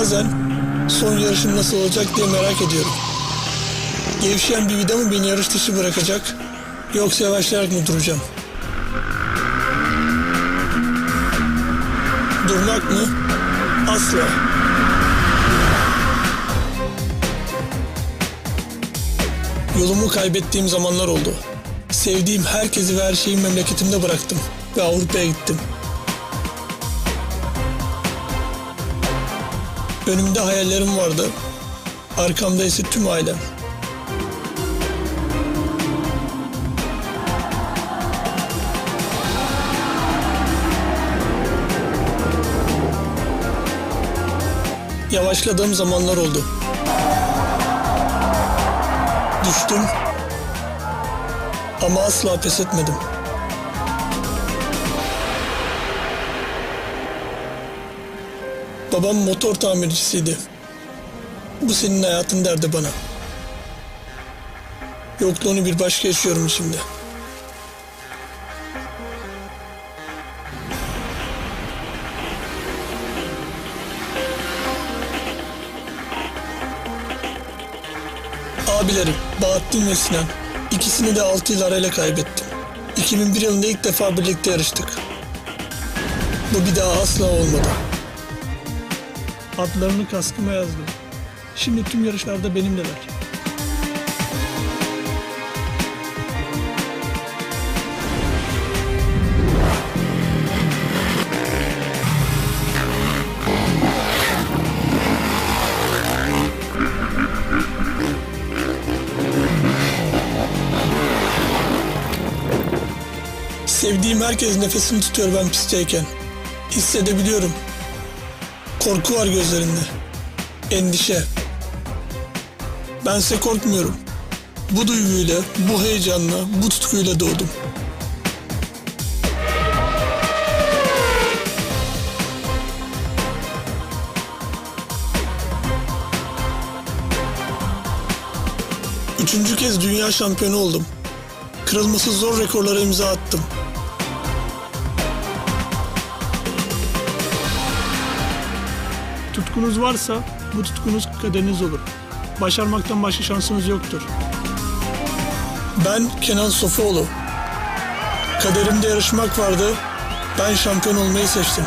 Bazen son yarışım nasıl olacak diye merak ediyorum. Gevşeyen bir vida mı beni yarış dışı bırakacak yoksa yavaşlayarak mı duracağım? Durmak mı? Asla. Yolumu kaybettiğim zamanlar oldu. Sevdiğim herkesi ve her şeyi memleketimde bıraktım ve Avrupa'ya gittim. Önümde hayallerim vardı. Arkamda ise tüm ailem. Yavaşladığım zamanlar oldu. Düştüm. Ama asla pes etmedim. Babam motor tamircisiydi. Bu senin hayatın derdi bana. Yokluğunu bir başka yaşıyorum şimdi. Abilerim Bahattin ve Sinan. İkisini de 6 yıl arayla kaybettim. 2001 yılında ilk defa birlikte yarıştık. Bu bir daha asla olmadı. Adlarını kaskıma yazdım. Şimdi tüm yarışlarda benimleler. Sevdiğim herkes nefesini tutuyor ben pistteyken. Hissedebiliyorum. Korku var gözlerinde. Endişe. Bense korkmuyorum. Bu duyguyla, bu heyecanla, bu tutkuyla doğdum. Üçüncü kez dünya şampiyonu oldum. Kırılması zor rekorlara imza attım. Tutkunuz varsa bu tutkunuz kaderiniz olur. Başarmaktan başka şansınız yoktur. Ben Kenan Sofuoğlu. Kaderimde yarışmak vardı. Ben şampiyon olmayı seçtim.